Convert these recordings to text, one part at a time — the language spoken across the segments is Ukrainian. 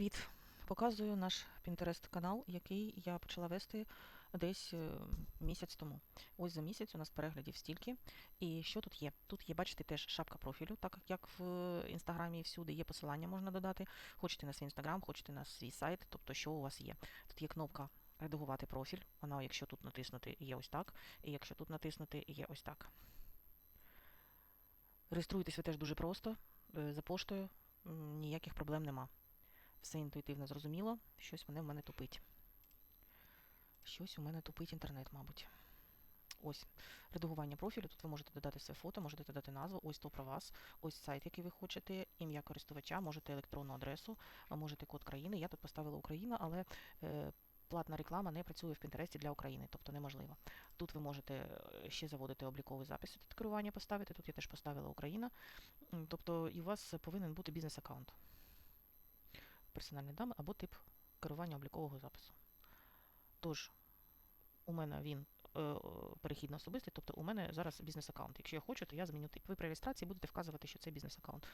Привіт! Показую наш Pinterest канал, який я почала вести десь е, місяць тому. Ось за місяць у нас переглядів стільки. І що тут є? Тут є, бачите, теж шапка профілю, так як в інстаграмі всюди є посилання, можна додати. Хочете на свій інстаграм, хочете на свій сайт, тобто що у вас є. Тут є кнопка редагувати профіль. Вона, якщо тут натиснути, є ось так. І якщо тут натиснути, є ось так. Реєструєтесь ви теж дуже просто. е, За поштою ніяких проблем нема. Все інтуїтивно зрозуміло. Щось мене в мене тупить. Щось у мене тупить інтернет, мабуть. Ось редагування профілю. Тут ви можете додати своє фото, можете додати назву, ось то про вас, ось сайт, який ви хочете, ім'я користувача, можете електронну адресу, можете код країни. Я тут поставила Україна, але е, платна реклама не працює в Пінтересті для України, тобто неможливо. Тут ви можете е, ще заводити обліковий запис від керування поставити. Тут я теж поставила Україна. Тобто і у вас повинен бути бізнес-аккаунт персональні дані або тип керування облікового запису. Тож, у мене він е, перехід на особистий, тобто у мене зараз бізнес-аккаунт. Якщо я хочу, то я зміню тип. Ви при реєстрації будете вказувати, що це бізнес-аккаунт.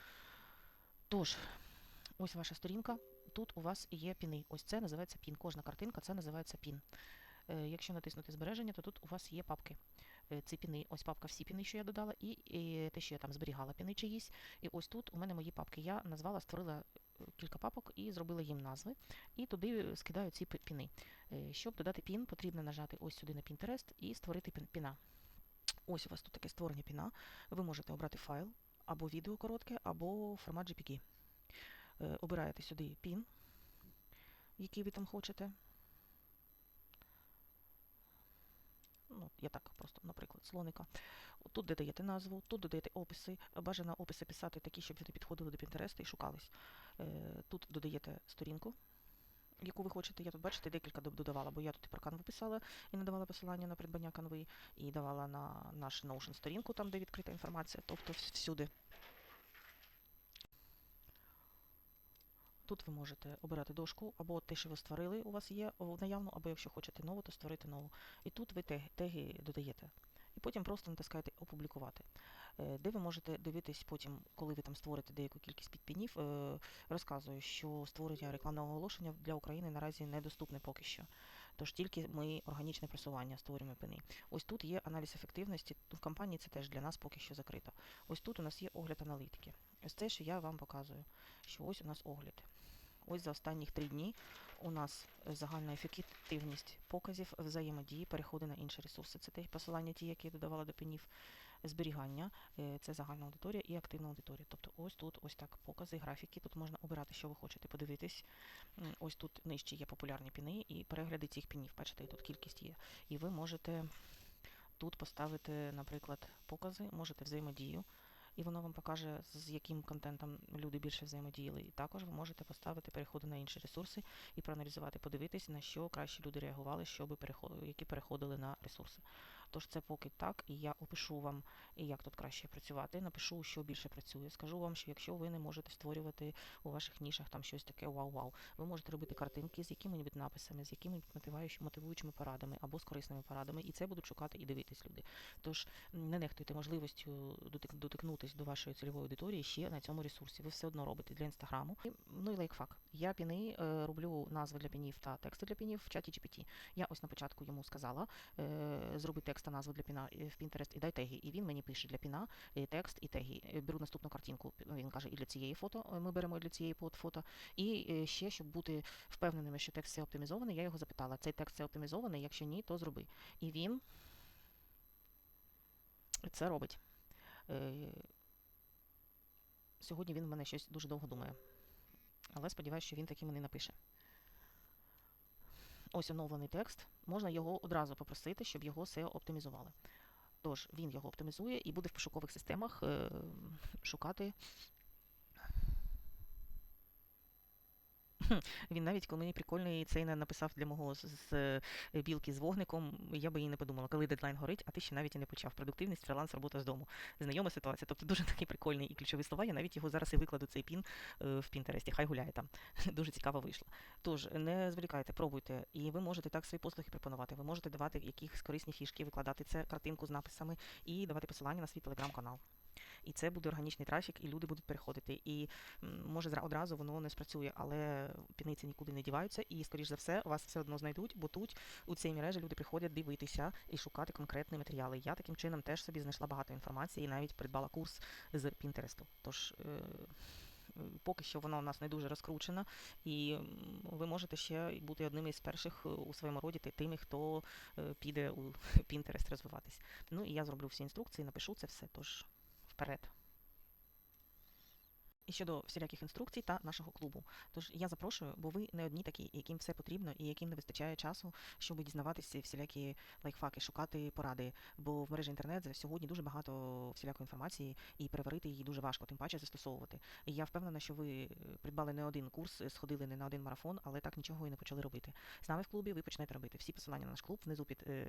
Тож, ось ваша сторінка. Тут у вас є піни. Ось це називається пін. Кожна картинка це називається пін. Е, Якщо натиснути збереження, то тут у вас є папки. Е, Ці піни, ось папка всі піни, що я додала, і, і те, що я там зберігала піни чиїсь. І ось тут у мене мої папки. Я назвала, створила кілька папок і зробила їм назви. І туди скидаю ці піни. Е, Щоб додати пін, потрібно нажати ось сюди на Pinterest і створити піна. Ось у вас тут таке створення піна. Ви можете обрати файл або відео коротке, або формат JPG. Е, Обираєте сюди пін, який ви там хочете. Ну, я так просто, наприклад, слоника. Тут додаєте назву, тут додаєте описи. Бажано описи писати такі, щоб вони підходили до Пінтересту і шукались. Е, Тут додаєте сторінку, яку ви хочете. Я тут, бачите, декілька додавала, бо я тут і про канву писала і надавала посилання на придбання канви, і давала на наш Notion сторінку, там, де відкрита інформація, тобто всюди. Тут ви можете обирати дошку, або те, що ви створили, у вас є наявну, або якщо хочете нову, то створити нову. І тут ви теги, додаєте. І потім просто натискаєте опублікувати, Е, де ви можете дивитись потім, коли ви там створите деяку кількість підпінів. е, Розказую, що створення рекламного оголошення для України наразі недоступне поки що. Тож тільки ми органічне просування створюємо пини. Ось тут є аналіз ефективності. В компанії це теж для нас поки що закрито. Ось тут у нас є огляд аналітики. Ось це, що я вам показую, що ось у нас огляд. Ось за останніх три дні у нас е, загальна ефективність показів, взаємодії, переходи на інші ресурси. Це те посилання, ті, які я додавала до пенів, зберігання, е, це загальна аудиторія і активна аудиторія. Тобто ось тут ось так покази, графіки. Тут можна обирати, що ви хочете подивитись. Ось тут нижче є популярні піни і перегляди цих пінів. Бачите, тут кількість є. І ви можете тут поставити, наприклад, покази, можете взаємодію. І воно вам покаже, з яким контентом люди більше взаємодіяли. І також ви можете поставити переходи на інші ресурси і проаналізувати, подивитись, на що краще люди реагували, щоб переходили, які переходили на ресурси. Тож це поки так, і я опишу вам, як тут краще працювати. Напишу, що більше працює. Скажу вам, що якщо ви не можете створювати у ваших нішах там щось таке вау-вау, ви можете робити картинки з якими-небудь написами, з якими-небудь мотивуючими, порадами або з корисними порадами, і це будуть шукати і дивитись люди. Тож не нехтуйте можливістю дотик- дотикнутись до вашої цільової аудиторії ще на цьому ресурсі. Ви все одно робите для інстаграму. Ну і лайкфак. Я піни е, роблю назви для пінів та тексти для пінів в чаті GPT. Я ось на початку йому сказала, е, зроби текст та назву для піна е, в Pinterest і дай теги. І він мені пише для піна е, текст і теги. Е, Беру наступну картинку. Він каже, і для цієї фото ми беремо і для цієї фото. І ще, щоб бути впевненими, що текст це оптимізований, я його запитала, цей текст це оптимізований, якщо ні, то зроби. І він це робить. Сьогодні він в мене щось дуже довго думає. Але сподіваюся, що він таки мені напише. Ось оновлений текст. Можна його одразу попросити, щоб його SEO оптимізували. Тож він його оптимізує і буде в пошукових системах е, шукати. Він навіть коли мені прикольний цей написав для мого з, е, білки з вогником, я би і не подумала, коли дедлайн горить, а ти ще навіть і не почав. Продуктивність, фриланс, робота з дому. Знайома ситуація. Тобто дуже такий прикольний і ключові слова. Я навіть його зараз і викладу цей пін е, в Пінтересті. Хай гуляє там. Дуже цікаво вийшло. Тож не зволікайте, пробуйте. І ви можете так свої послуги пропонувати. Ви можете давати якісь корисні фішки, викладати це картинку з написами і давати посилання на свій телеграм-канал. І це буде органічний трафік, і люди будуть переходити. І може одразу воно не спрацює, але піниці нікуди не діваються, і скоріш за все вас все одно знайдуть, бо тут у цій мережі люди приходять дивитися і шукати конкретні матеріали. Я таким чином теж собі знайшла багато інформації і навіть придбала курс з Пінтересту. Тож е, е, поки що вона у нас не дуже розкручена, і ви можете ще бути одним із перших е, у своєму роді ти- тими, хто піде у Pinterest розвиватись. Ну і я зроблю всі інструкції, напишу це все, тож spread. І щодо всіляких інструкцій та нашого клубу. Тож я запрошую, бо ви не одні такі, яким все потрібно і яким не вистачає часу, щоб дізнаватися всілякі лайфхаки, шукати поради. Бо в мережі інтернет сьогодні дуже багато всілякої інформації, і переварити її дуже важко, тим паче застосовувати. І я впевнена, що ви е, придбали не один курс, е, сходили не на один марафон, але так нічого і не почали робити. З нами в клубі ви почнете робити. Всі посилання на наш клуб внизу під е,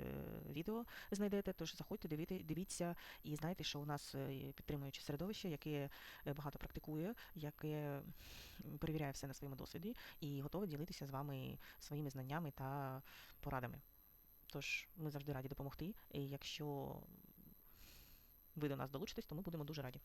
відео знайдете. Тож заходьте, дивіться, дивіться і знайте, що у нас е, підтримуюче середовище, яке багато практикує, яке перевіряє все на своєму досвіді і готова ділитися з вами своїми знаннями та порадами. Тож ми завжди раді допомогти. І якщо ви до нас долучитесь, то ми будемо дуже раді.